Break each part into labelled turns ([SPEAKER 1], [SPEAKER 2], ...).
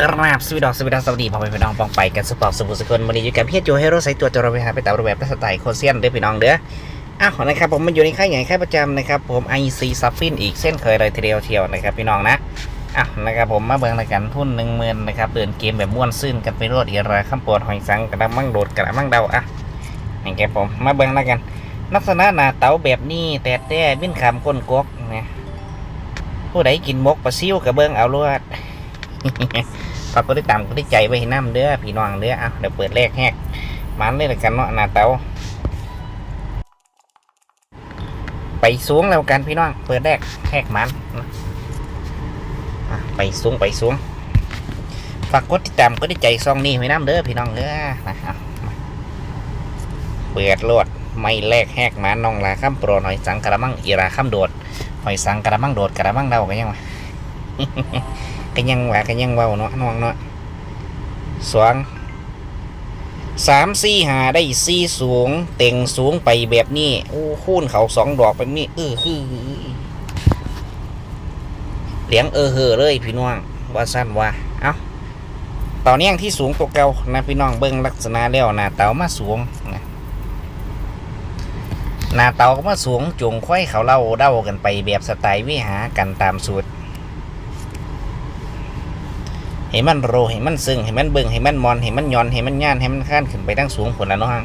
[SPEAKER 1] กราบสวีดอกสวีดอกสวัสดีพ่อแม่พี่น้องปองไปกันสปอร์ตสมุทรสกลวันนี้อยู่กับพี่โจเฮโร่ใส่ตัวจรไปหาไปตามรูปแบบและสไตล์โคเซียนเด้อพี่น้องเด้ออ้าวนะครับผมมาอยู่ในค่ายใหญ่ค่ายประจำนะครับผม IC ซัฟฟินอีกเส้นเคยเลยทีเดียวเทียวนะครับพี่น้องนะอ้าวนะครับผมมาเบิ่งรายการทุนหนึ่งหมื่นนะครับเดินเกมแบบม่วนซื่นกันไปรวดอีราข้ามปวดหอยสังกระมังโดดกระมังเดาอะนี่แกผมมาเบิ่งแล้วกันลักษณะหน้าเต๋าแบบนี้แต่แต่วินขามก้นกกนะผู้ใดกินมกปลาซิวกับเบิ่งเอาลวด ฝากกดติดตามกดติดใจไว้ให้น้ำเด้อพี่น้องเด้อเอาเดี๋ยวเปิดแรกแหกมันเลยละกันเนาะหน้าเตาไปสูงแล้วกันพี่น้อง เปิดแรกแหกมันนะไปสูงไปสูงฝากกดติดตามกดติดใจซองนี้ไว้น้ำเด้อพี่น้องเด้อนะเอาเปิดโลดไม่แรกแหกมันน้องลาข้ามโปรหน่อยสังกระมังอีราข้ามโดดหอยสังกระมังโดดกระมังเดากันยังวะ ก็ยังว่าก็ยังเว้าเนาะน้องเนาะสองสามสี่หาได้สี่สูง เต็งสูงไปแบบนี้โอ้คูณเขาสองดอกแบบนี้เออคือเลี้ยงเออเฮอเลยพี่น้องว่าสั้นว่าเอ้าตอนนี้ยังที่สูงตัวเก่านะพี่น้องเบิ้งลักษณะแล้วหน้าเตามาสูงนะหน้าเตาก็มาสูงจงค่อยเขาเล่าเด้ากันไปแบบสไตล์วิหากันตามสูตร ให้มันโรให้มันซึ้งให้มันเบิ่งให้มันมอนให้มันย้อนให้มันย่านให้มันข้านขึ้นไปทั้งสูงผลละน้อง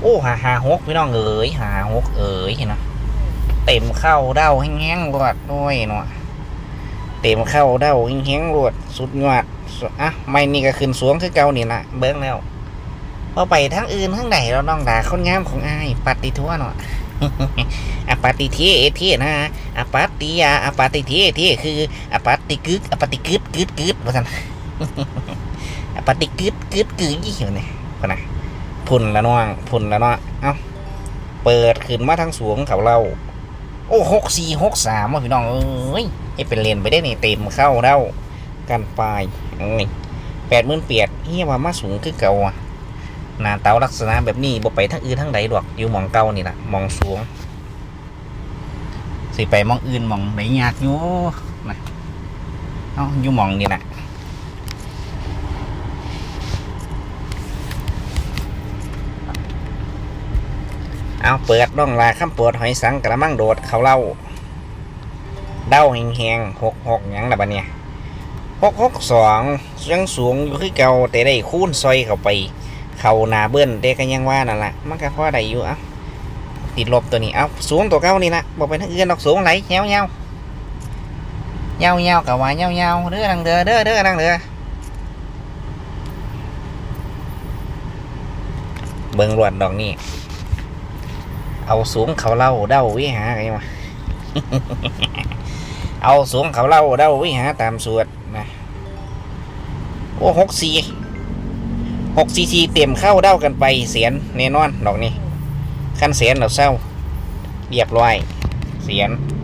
[SPEAKER 1] โอ้หาหาหกพี่น้องเอ๋ยหาหกเอ๋ยเห็นาะเต็มเข้าเด้าแห้งๆรวดด้วยเนาะเต็มเข้าเด้าแห้งๆรวดสุดยอดอะไม่นี่ก็ขึ้นสูงคือเก่านี่ละเบิ้งแล้วพอไปทั้งอื่นทั้งใดเราน้องด่าคนงามของอายปัดติทัวเนาะอปาติเทเอเทนะ อปาติยาอปาติเทเทคืออปาติกึกอปาติกึดกึดกึดว่าซั่นอปาติกึดกึดกึดยี่ห้อนี่คนน่ะพุ่นละน้องพุ่นละเนาะเอ้าเปิดขึ้นมาทางสวงเขาเรา โอ้หกสี่หกสามว่ะพี่น้องเอ้ยให้เป็นเลนไปได้นี่เต็มเข้าเด้ากันปลายเอ้ยแปดหมื่นเปียดเฮียว่ามาสูงคือเก่าอะหน้าเตาลักษณะแบบนี้บ่ไปทั้งอื่นทั้งใดดอกอยู่มองเก่านี่แหละมองสูง สิไปมองอื่นมองไหนยากอยู่นะเอาอยู่มองนี่แหละเอาเปิดร่องลาข้ามปวดหอยสังกระมังโดดเขาเล่า เด้าแหงๆหกหกยังละบัดเนี่ยหกหกสองยังสูงอยู่คือเก่าแต่ได้คูณซอยเข้าไป เขาหนาเบิ้นเด็กก็ยังว่านั่นแหละมันก็พอได้อยู่อะ ติดลบตัวนี้ เอาสูงตัวเก้านี่ละบอกไปทางอื่นดอกสูงไหลเงี้ยวเงี้ยวเงี้ยวเงี้ยวกับว่าเงี้ยวเงี้ยวเด้อนังเด้อเด้อเด้อนังเด้อเบิ่งรวดดอกนี่เอาสูงเขาเล่าเด้าวิหาไงวะเอาสูงเขาเล่าเด้าวิหาตามสวดนะโอ้หกสี่หกซีซีเต็มเข้าเด้ากันไปเสียนแน่นอนดอกนี้ ขั้นเสียนเ